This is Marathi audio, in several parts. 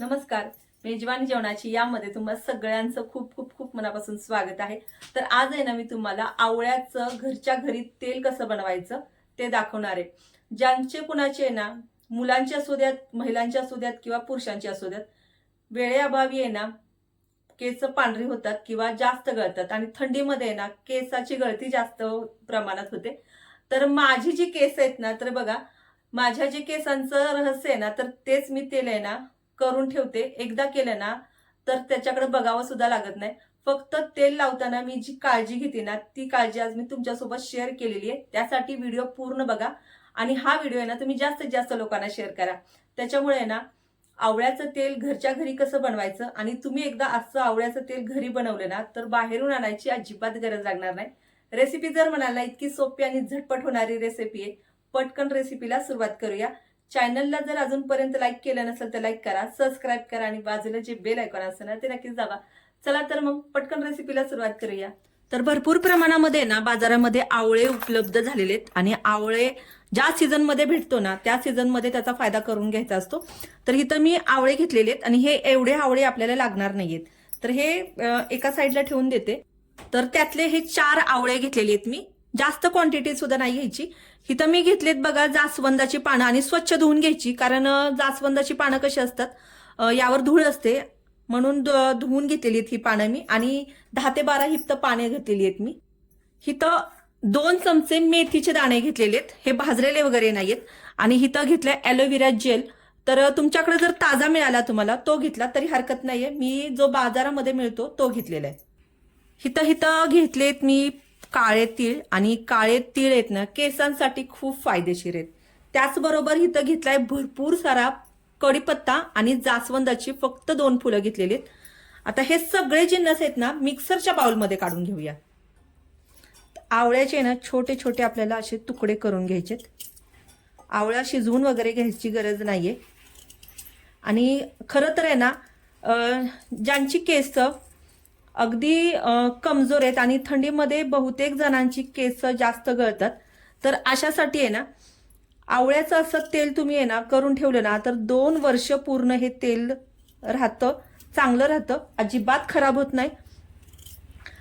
नमस्कार. मेजवानी जेवणाची यामध्ये तुम्हाला सगळ्यांचं खूप खूप खूप मनापासून स्वागत आहे. तर आज आहे ना मी तुम्हाला आवळ्याचं घरच्या घरी तेल कसं बनवायचं ते दाखवणार आहे. ज्यांचे कुणाचे आहे ना मुलांच्या असू द्यात महिलांचे असू द्यात किंवा पुरुषांच्या असू द्यात वेळेअभावी आहे ना केस पांढरी होतात किंवा जास्त गळतात आणि थंडीमध्ये आहे ना केसाची गळती जास्त प्रमाणात होते. तर माझी जी केस आहेत ना तर बघा माझ्या जे केसांचं रहस्य आहे ना तर तेच मी तेल आहे ना करून ठेवते. एकदा केलं ना तर त्याच्याकडे बघावं सुद्धा लागत नाही. फक्त तेल लावताना मी जी काळजी घेते ना ती काळजी आज मी तुमच्यासोबत शेअर केलेली आहे. त्यासाठी व्हिडिओ पूर्ण बघा. आणि हा व्हिडिओ आहे ना तुम्ही जास्तीत जास्त लोकांना शेअर करा. त्याच्यामुळे आहे ना आवळ्याचं तेल घरच्या घरी कसं बनवायचं? आणि तुम्ही एकदा असं आवळ्याचं तेल घरी बनवलं ना तर बाहेरून आणायची अजिबात गरज लागणार नाही. रेसिपी जर म्हणाला इतकी सोपी आणि झटपट होणारी रेसिपी आहे. पटकन रेसिपीला सुरुवात करूया. चॅनलला जर अजूनपर्यंत लाईक केलं नसेल तर लाईक करा सबस्क्राईब करा आणि बाजूला जे बेल आयकॉन असतं ना ते नक्कीच दाबा. चला तर मग पटकन रेसिपीला सुरुवात करूया. तर भरपूर प्रमाणामध्ये ना बाजारामध्ये आवळे उपलब्ध झालेले आहेत आणि आवळे ज्या सीझनमध्ये भेटतो ना त्या सीझनमध्ये त्याचा फायदा करून घ्यायचा असतो. तर इथं मी आवळे घेतलेले आहेत आणि हे एवढे आवळे आपल्याला लागणार नाहीयेत. तर हे एका साईडला ठेवून देते. तर त्यातले हे चार आवळे घेतलेले आहेत मी. जास्त क्वांटिटी सुद्धा नाही घ्यायची. इथं मी घेतलीत बघा जास्वंदाची पानं आणि स्वच्छ धुवून घ्यायची. कारण जास्वंदाची पानं कशी असतात? यावर धूळ असते. म्हणून धुवून घेतलेली आहेत ही पानं मी. आणि दहा ते बारा हिप्त पाने घेतलेली आहेत मी. इथं दोन चमचे मेथीचे दाणे घेतलेले आहेत. हे भाजलेले वगैरे नाहीयेत आणि इथं घेतलंय ॲलोव्हेरा जेल तर तुमच्याकडे जर ताजा मिळाला तुम्हाला तो घेतला तरी हरकत नाहीये. मी जो बाजारामध्ये मिळतो तो घेतलेला आहे. हिथं हिथं घेतलेत मी काळे तीळ आणि काळे तीळ आहेत ना केसांसाठी खूप फायदेशीर आहेत. त्याचबरोबर इथं घेतलाय भरपूर सारा कढीपत्ता आणि जास्वंदाची फक्त दोन फुलं घेतलेली आहेत. आता हे सगळे जिन्नस आहेत ना मिक्सरच्या बाउलमध्ये काढून घेऊया. आवळ्याचे ना छोटे छोटे आपल्याला असे तुकडे करून घ्यायचेत आवळा शिजवून वगैरे घ्यायची गरज नाहीये. आणि खरं तर आहे ना ज्यांची केस अगदी कमजोर आहेत आणि थंडीमध्ये बहुतेक जणांची केस जास्त गळतात. तर अशासाठी आहे ना आवळ्याचं असं तेल तुम्ही आहे ना करून ठेवलं ना तर दोन वर्ष पूर्ण हे तेल राहतं चांगलं राहतं अजिबात खराब होत नाही.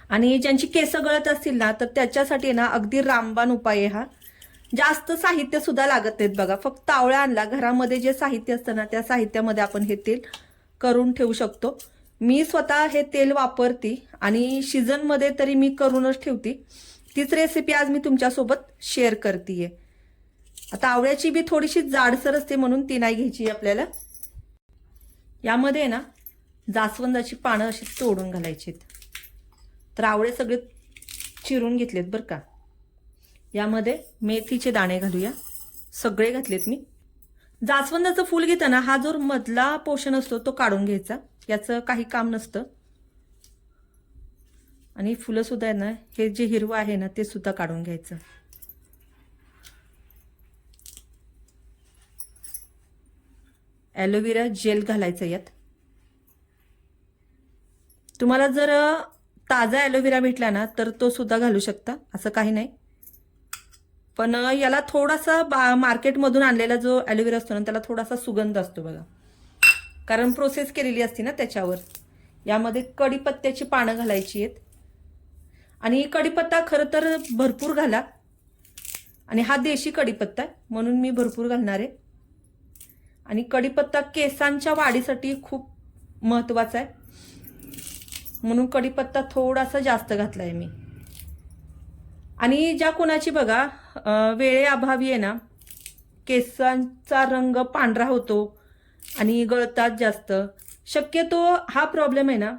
आणि ज्यांची केस गळत असतील ना तर त्याच्यासाठी ना अगदी रामबाण उपाय आहे हा. जास्त साहित्य सुद्धा लागत नाहीत बघा फक्त आवळा आणला. घरामध्ये जे साहित्य असतं ना त्या साहित्यामध्ये आपण हे तेल करून ठेवू शकतो. मी स्वतः हे तेल वापरते आणि सीझनमध्ये तरी मी करूनच ठेवते. तीच रेसिपी आज मी तुमच्यासोबत शेअर करते आता आवळ्याची बी थोडीशी जाडसर असते म्हणून ती नाही घ्यायची आपल्याला. यामध्ये ना जास्वंदाची पानं अशी तोडून घालायची तर आवळे सगळे चिरून घेतलेत बरं का. यामध्ये मेथीचे दाणे घालूया. सगळे घातलेत मी. जास्वंदाचं फूल घेताना हा जो मधला पोषण असतो तो काढून घ्यायचा. याचं काही काम नसतं. आणि फुलं सुद्धा आहे ना हे जे हिरवं आहे ना ते सुद्धा काढून घ्यायचं. ॲलोवेरा जेल घालायचं यात. तुम्हाला जर ताजा ॲलोवेरा भेटला ना तर तो सुद्धा घालू शकता. असं काही नाही. पण याला थोडासा बा मार्केटमधून आणलेला जो ॲलोवेरा असतो ना त्याला थोडासा सुगंध असतो बघा. कारण प्रोसेस केलेली असते ना त्याच्यावर. यामध्ये कढीपत्त्याची पानं घालायची आहेत. आणि कढीपत्ता खरं तर भरपूर घाला. आणि हा देशी कढीपत्ता आहे म्हणून मी भरपूर घालणार आहे. आणि कढीपत्ता केसांच्या वाढीसाठी खूप महत्त्वाचा आहे. म्हणून कढीपत्ता थोडासा जास्त घातला आहे मी. आणि ज्या कोणाची बघा वेळेअभावी आहे ना केसांचा रंग पांढरा होतो आणि गळतात जास्त. शक्यतो हा प्रॉब्लेम आहे ना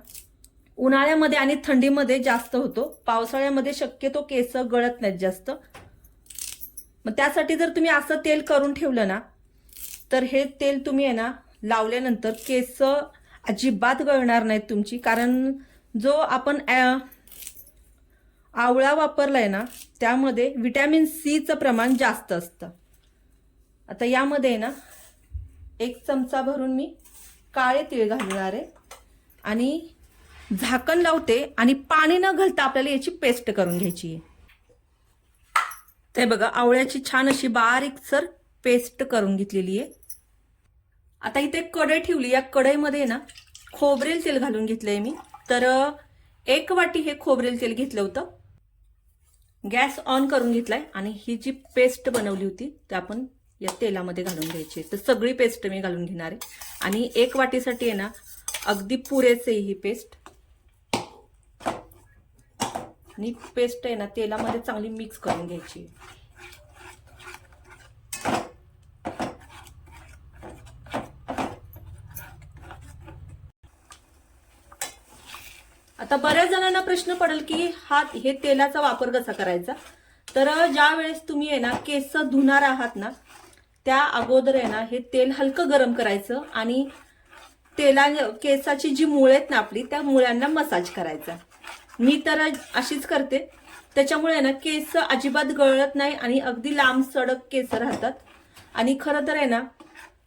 उन्हाळ्यामध्ये आणि थंडीमध्ये जास्त होतो. पावसाळ्यामध्ये शक्यतो केस गळत नाहीत जास्त. मग त्यासाठी जर तुम्ही असं तेल करून ठेवलं ना तर हे तेल तुम्ही आहे ना लावल्यानंतर केस अजिबात गळणार नाहीत तुमची. कारण जो आपण आवळा आवळा वापरलाय ना त्यामध्ये विटॅमिन सीचं प्रमाण जास्त असतं. आता यामध्ये आहे ना एक चमचा भरून मी काळे तीळ घालणार आहे आणि झाकण लावते आणि पाणी न घालता आपल्याला याची पेस्ट करून घ्यायची आहे. ते बघा आवळ्याची छान अशी बारीक सर पेस्ट करून घेतलेली आहे. आता इथे कढई ठेवली या कढईमध्ये ना खोबरेल तेल घालून घेतलंय मी. तर एक वाटी हे खोबरेल तेल घेतलं होतं. गॅस ऑन करून घेतलाय आणि ही जी पेस्ट बनवली होती ती आपण या तेलामध्ये घालून घ्यायची. आहे. तर सगळी पेस्ट मी घालून घेणार आहे. आणि एक वाटीसाठी आहे ना अगदी पुरेच आहे ही पेस्ट. आणि पेस्ट आहे ना तेलामध्ये चांगली मिक्स करून घ्यायची. आता बऱ्याच जणांना प्रश्न पडेल की हा हे तेलाचा वापर कसा करायचा? तर ज्या वेळेस तुम्ही आहे ना केस धुणार आहात ना त्या अगोदर आहे ना हे तेल हलकं गरम करायचं आणि तेला केसाची जी मुळे आहेत ना आपली त्या मुळ्यांना मसाज करायचा. मी तर अशीच करते. त्याच्यामुळे आहे ना केस अजिबात गळत नाही आणि अगदी लांब सडक केस राहतात. आणि खरं तर आहे ना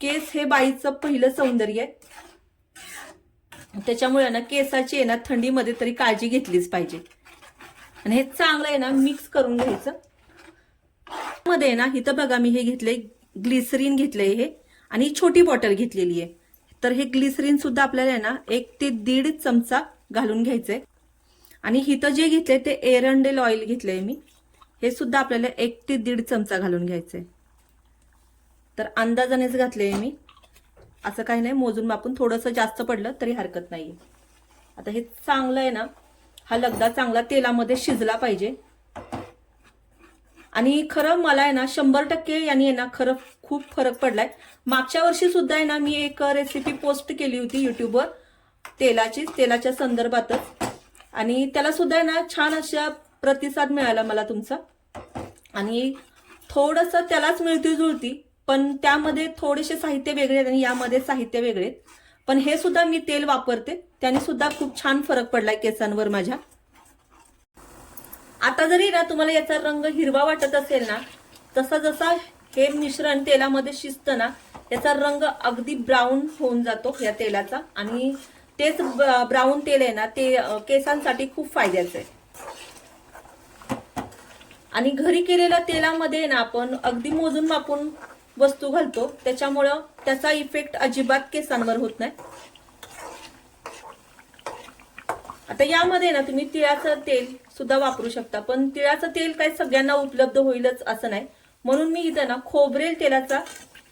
केस हे बाईचं पहिलं सौंदर्य आहे. त्याच्यामुळे ना केसाची आहे ना थंडीमध्ये तरी काळजी घेतलीच पाहिजे. आणि हे चांगलं आहे ना मिक्स करून घ्यायचं. मध्ये आहे ना इथं बघा मी हे घेतलंय ग्लिसरीन घेतलंय हे. आणि छोटी बॉटल घेतलेली आहे. तर हे ग्लिसरीन सुद्धा आपल्याला आहे ना एक ते दीड चमचा घालून घ्यायचंय. आणि इथं जे घेतलंय ते एरंडेल ऑइल घेतलंय मी. हे सुद्धा आपल्याला एक ते दीड चमचा घालून घ्यायचंय. तर अंदाजानेच घातलंय मी. असं काही नाही मोजून मापून थोडंसं जास्त पडलं तरी हरकत नाही. आता हे चांगलं आहे ना हा लगदा चांगला तेलामध्ये शिजला पाहिजे. आणि खरं मला आहे ना शंभर टक्के यांनी आहे ना खरं खूप फरक पडलाय. मागच्या वर्षी सुद्धा आहे ना मी एक रेसिपी पोस्ट केली होती युट्यूबवर तेलाची तेलाच्या संदर्भातच. आणि त्याला सुद्धा आहे ना छान अशा प्रतिसाद मिळाला मला तुमचा. आणि थोडंसं त्यालाच मिळती जुळती पण त्यामध्ये थोडेसे साहित्य वेगळे आहेत आणि यामध्ये साहित्य वेगळे आहेत. पण हे सुद्धा मी तेल वापरते. त्याने सुद्धा खूप छान फरक पडलाय केसांवर माझ्या. आता जरी ना तुम्हाला याचा रंग हिरवा वाटत असेल ना तसा जसा हे मिश्रण तेलामध्ये शिजतं ना याचा रंग अगदी ब्राऊन होऊन जातो या तेलाचा. आणि तेच ब्राऊन तेल आहे ना ते केसांसाठी खूप फायद्याचं आहे. आणि घरी केलेल्या तेलामध्ये ना आपण अगदी मोजून मापून वस्तू घालतो त्याच्यामुळं त्याचा इफेक्ट अजिबात केसांवर होत नाही. आता यामध्ये ना तुम्ही तिळाचं तेल सुद्धा वापरू शकता पण तिळाचं तेल काय सगळ्यांना उपलब्ध होईलच असं नाही. म्हणून मी इथं ना खोबरेल तेलाचा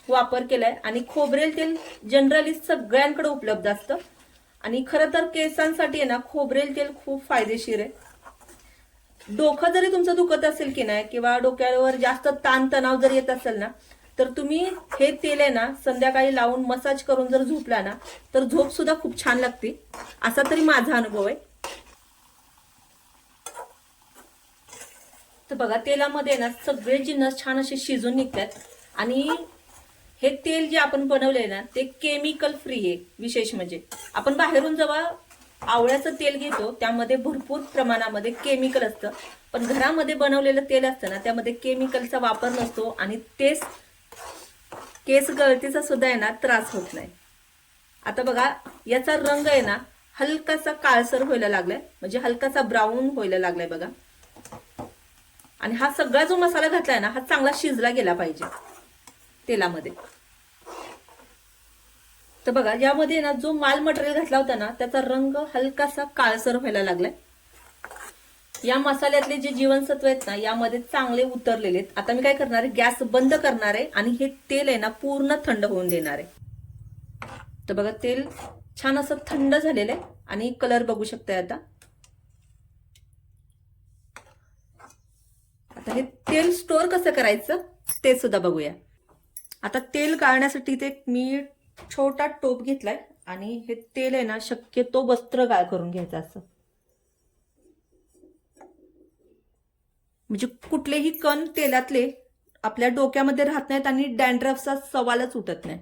वापर केलाय आणि खोबरेल तेल जनरली सगळ्यांकडे उपलब्ध असतं. आणि खरं तर केसांसाठी आहे ना खोबरेल तेल खूप फायदेशीर आहे. डोकं जरी तुमचं दुखत असेल की नाही किंवा डोक्यावर जास्त ताणतणाव जरी जर येत असेल ना तर तुम्ही हे तेल आहे ना संध्याकाळी लावून मसाज करून जर झोपला ना तर झोप सुद्धा खूप छान लागते. असा तरी माझा अनुभव आहे. तर बघा तेलामध्ये ना सगळे जिन्नस छान असे शिजून निघतात. आणि हे तेल जे आपण बनवले ना ते केमिकल फ्री आहे विशेष म्हणजे. आपण बाहेरून जेव्हा आवळ्याचं तेल घेतो त्यामध्ये भरपूर प्रमाणामध्ये केमिकल असतं. पण घरामध्ये बनवलेलं तेल असतं ना त्यामध्ये केमिकलचा वापर नसतो आणि तेच केस गळतीचा सुद्धा आहे ना त्रास होत नाही. आता बघा याचा रंग आहे ना हलकासा काळसर व्हायला लागलाय. म्हणजे हलकासा ब्राऊन व्हायला लागलाय बघा. आणि हा सगळा जो मसाला घातलाय ना हा चांगला शिजला गेला पाहिजे. तेलामध्ये. तर बघा यामध्ये ना जो माल मटेरियल घातला होता ना त्याचा रंग हलकासा काळसर व्हायला लागलाय. या मसाल्यातले जे जीवनसत्व आहेत ना यामध्ये चांगले उतरलेले आहेत. आता मी काय करणार आहे? गॅस बंद करणार आहे आणि हे तेल आहे ना पूर्ण थंड होऊन देणार आहे. तर बघा तेल छान असं थंड झालेलं आहे आणि कलर बघू शकताय आता. आता हे तेल स्टोअर कसं करायचं ते सुद्धा बघूया. आता तेल गाळण्यासाठी ते मी छोटा टोप घेतलाय आणि हे तेल आहे ना शक्यतो वस्त्र गाळ करून घ्यायचं असं. म्हणजे कुठलेही कण तेलातले आपल्या डोक्यामध्ये राहत नाहीत आणि डॅन्ड्रफचा सवालच उठत नाही.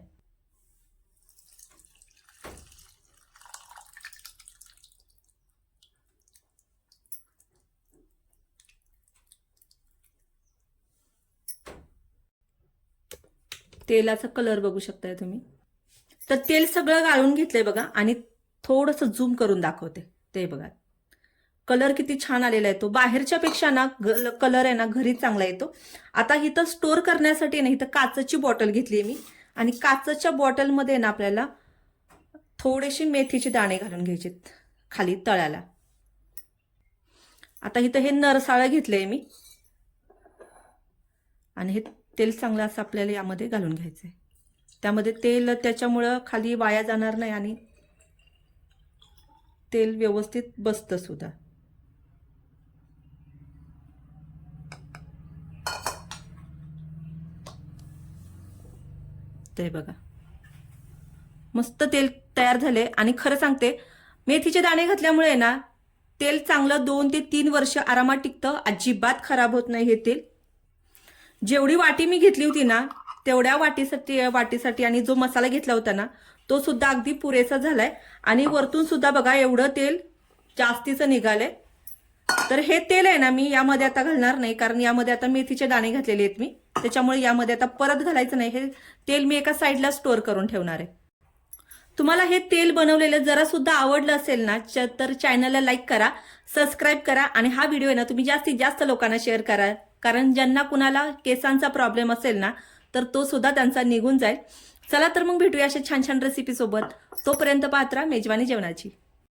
तेलाचा कलर बघू शकताय तुम्ही. तर तेल सगळं गाळून घेतलंय बघा आणि थोडंसं झूम करून दाखवते. ते बघा. कलर किती छान आलेला आहे तो. बाहेरच्या पेक्षा ना कलर आहे ना घरी चांगला येतो. आता इथं स्टोअर करण्यासाठी ना इथं काचची बॉटल घेतली मी. आणि काचच्या बॉटलमध्ये ना आपल्याला थोडेसे मेथीचे दाणे घालून घ्यायचे खाली तळ्याला आता इथं हे नरसाळं घेतलंय मी. आणि हे तेल चांगलं असं आपल्याला यामध्ये घालून घ्यायचंय. त्यामध्ये तेल त्याच्यामुळं खाली वाया जाणार नाही आणि तेल व्यवस्थित बसतं सुद्धा. ते बघा. मस्त तेल तयार झाले आणि खरं सांगते मेथीचे दाणे घातल्यामुळे ना तेल चांगलं दोन ते तीन वर्ष आरामात टिकतं. अजिबात खराब होत नाही हे तेल. जेवढी वाटी मी घेतली होती ना तेवढ्या वाटीसाठी वाटीसाठी आणि जो मसाला घेतला होता ना तो सुद्धा अगदी पुरेसा झालाय. आणि वरतून सुद्धा बघा एवढं तेल जास्तीचं निघालंय. तर हे तेल आहे ना मी यामध्ये आता घालणार नाही कारण यामध्ये आता मेथीचे दाणे घातलेले आहेत मी. त्याच्यामुळे यामध्ये आता परत घालायचं नाही. हे तेल मी एका साईडला स्टोअर करून ठेवणार आहे. तुम्हाला हे तेल बनवलेलं जरा सुद्धा आवडलं असेल ना च- तर चॅनलला लाईक करा सबस्क्राईब करा आणि हा व्हिडिओ आहे ना तुम्ही जास्तीत जास्त लोकांना शेअर करा. कारण ज्यांना कुणाला केसांचा प्रॉब्लेम असेल ना तर तो सुद्धा त्यांचा निघून जाईल. चला तर मग भेटूया अशा छान छान रेसिपी सोबत. तोपर्यंत पात्रा मेजवानी जेवणाची.